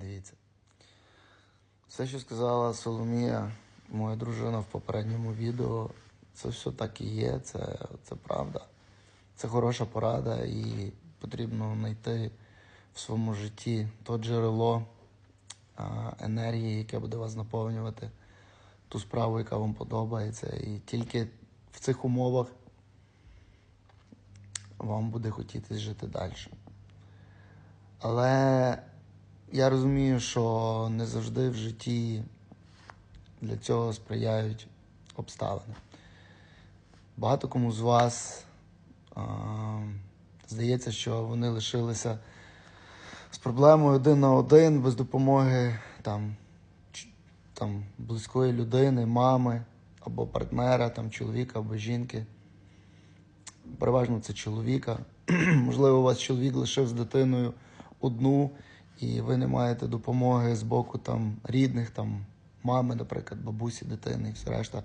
Дивіться. Все, що сказала Соломія, моя дружина в попередньому відео, це все так і є, це, це правда. Це хороша порада, і потрібно знайти в своєму житті то джерело енергії, яке буде вас наповнювати, ту справу, яка вам подобається. І тільки в цих умовах вам буде хотітись жити далі. Але я розумію, що не завжди в житті для цього сприяють обставини. Багато кому з вас а, здається, що вони лишилися з проблемою один на один, без допомоги там, там, близької людини, мами або партнера, там, чоловіка або жінки. Переважно це чоловіка. Можливо, у вас чоловік лишив з дитиною одну, і ви не маєте допомоги з боку там, рідних, там, мами, наприклад, бабусі, дитини і все решта.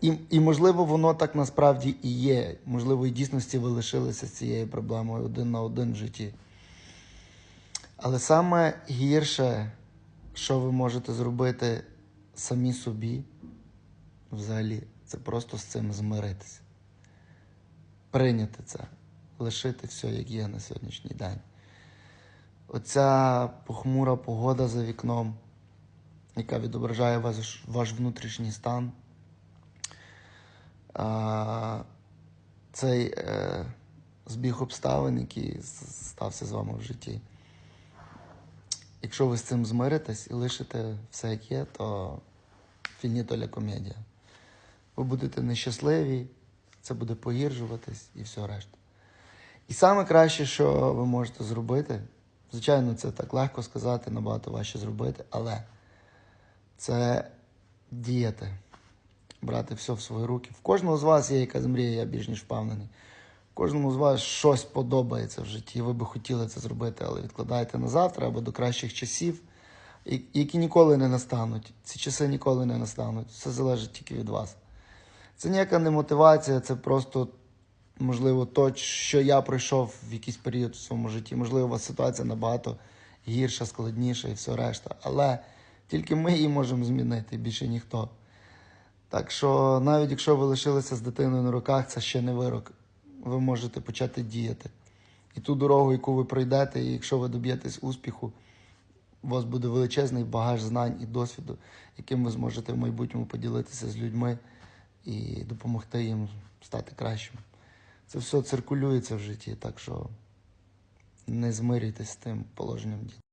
І, і можливо, воно так насправді і є. Можливо, і дійсності ви лишилися з цією проблемою один на один в житті. Але саме гірше, що ви можете зробити самі собі, взагалі, це просто з цим змиритися. Прийняти це, лишити все, як є на сьогоднішній день. Оця похмура погода за вікном, яка відображає ваш, ваш внутрішній стан. А, цей е, збіг обставин, який стався з вами в житті. Якщо ви з цим змиритесь і лишите все як є, то фініто ля комедія. Ви будете нещасливі, це буде погіршуватись і все решта. І саме краще, що ви можете зробити, звичайно, це так легко сказати, набагато важче зробити, але це діяти, брати все в свої руки. В кожного з вас є якась мрія, я більш ніж впевнений. Кожному з вас щось подобається в житті. Ви би хотіли це зробити, але відкладаєте на завтра або до кращих часів, які ніколи не настануть. Ці часи ніколи не настануть. Все залежить тільки від вас. Це ніяка не мотивація, це просто, можливо, то, що я пройшов в якийсь період в своєму житті. Можливо, у вас ситуація набагато гірша, складніша і все решта. Але тільки ми її можемо змінити, більше ніхто. Так що, навіть якщо ви лишилися з дитиною на руках, це ще не вирок. Ви можете почати діяти. І ту дорогу, яку ви пройдете, і якщо ви доб'єтесь успіху, у вас буде величезний багаж знань і досвіду, яким ви зможете в майбутньому поділитися з людьми і допомогти їм стати кращим. Це все циркулюється в житті, так що не змирюйтесь з тим положенням діла.